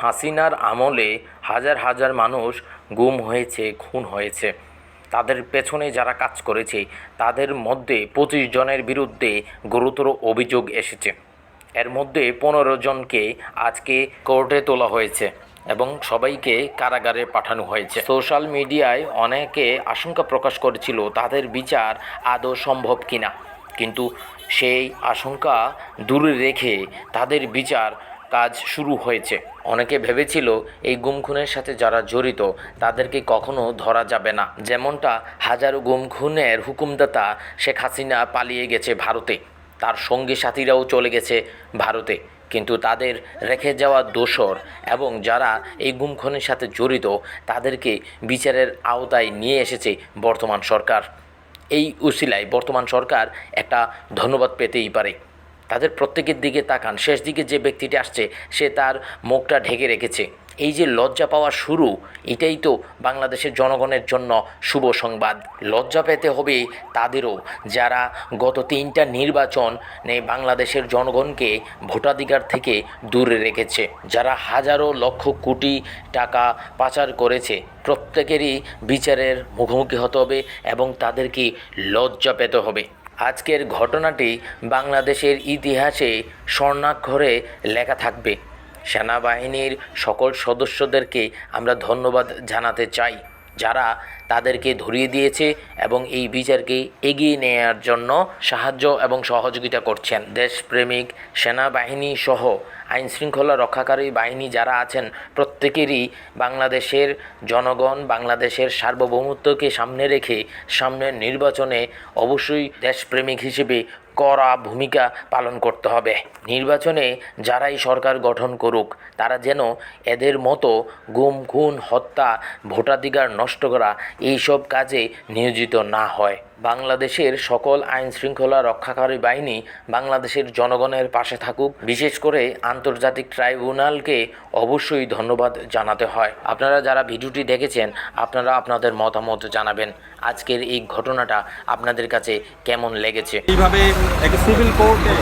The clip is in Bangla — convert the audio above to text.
হাসিনার আমলে হাজার হাজার মানুষ গুম হয়েছে, খুন হয়েছে। তাদের পেছনে যারা কাজ করেছে, তাদের মধ্যে পঁচিশ জনের বিরুদ্ধে গুরুতর অভিযোগ এসেছে। এর মধ্যে পনেরো জনকে আজকে কোর্টে তোলা হয়েছে এবং সবাইকে কারাগারে পাঠানো হয়েছে। সোশ্যাল মিডিয়ায় অনেকে আশঙ্কা প্রকাশ করেছিল, তাদের বিচার আদৌ সম্ভব কিনা। কিন্তু সেই আশঙ্কা দূরে রেখে তাদের বিচার কাজ শুরু হয়েছে। অনেকে ভেবেছিল এই গুম খুনের সাথে যারা জড়িত, তাদেরকে কখনো ধরা যাবে না। যেমনটা হাজারো গুম খুনের হুকুমদাতা শেখ হাসিনা পালিয়ে গেছে ভারতে। তার সঙ্গী সাথীরাও চলে গেছে ভারতে। কিন্তু তাদের রেখে যাওয়া দোসর এবং যারা এই গুম খুনের সাথে জড়িত, তাদেরকে বিচারের আওতায় নিয়ে এসেছে বর্তমান সরকার। এই উসিলায় বর্তমান সরকার একটা ধন্যবাদ পেতেই পারে। তাদের প্রত্যেকের দিকে তাকান। শেষ দিকে যে ব্যক্তিটি আসছে, সে তার মুখটা ঢেকে রেখেছে। এই যে লজ্জা পাওয়া শুরু, এটাই তো বাংলাদেশের জনগণের জন্য শুভ সংবাদ। লজ্জা পেতে হবে তাদেরও, যারা গত তিনটা নির্বাচন নে বাংলাদেশের জনগণকে ভোটাধিকার থেকে দূরে রেখেছে। যারা হাজারো লক্ষ কোটি টাকা পাচার করেছে, প্রত্যেকেরই বিচারের মুখোমুখি হতে হবে এবং তাদেরকে লজ্জা পেতে হবে। আজকের ঘটনাটি বাংলাদেশের ইতিহাসে স্বর্ণাক্ষরে লেখা থাকবে। সেনাবাহিনীর সকল সদস্যদেরকে আমরা ধন্যবাদ জানাতে চাই, যারা তাদেরকে ধরিয়ে দিয়েছে এবং এই বিচারকে এগিয়ে নেওয়ার জন্য সাহায্য এবং সহযোগিতা করছেন। দেশপ্রেমিক সেনাবাহিনী সহ আইন শৃঙ্খলা রক্ষাকারী বাহিনী যারা আছেন, প্রত্যেকেরই বাংলাদেশের জনগণ, বাংলাদেশের সার্বভৌমত্বকে সামনে রেখে সামনের নির্বাচনে অবশ্যই দেশপ্রেমিক হিসেবে কড়া ভূমিকা পালন করতে হবে। নির্বাচনে যারাই সরকার গঠন করুক, তারা যেন এদের মতো গুম, খুন, হত্যা, ভোটাধিকার নষ্ট করা এইসব কাজে নিয়োজিত না হয়। বাংলাদেশের সকল আইন শৃঙ্খলা রক্ষাকারী বাহিনী বাংলাদেশের জনগণের পাশে থাকুক। বিশেষ করে আন্তর্জাতিক ট্রাইব্যুনালকে অবশ্যই ধন্যবাদ জানাতে হয়। আপনারা যারা ভিডিওটি দেখেছেন, আপনারা আপনাদের মতামত জানাবেন। আজকের এই ঘটনাটা আপনাদের কাছে কেমন লেগেছে? এইভাবে সিভিল কোর্টে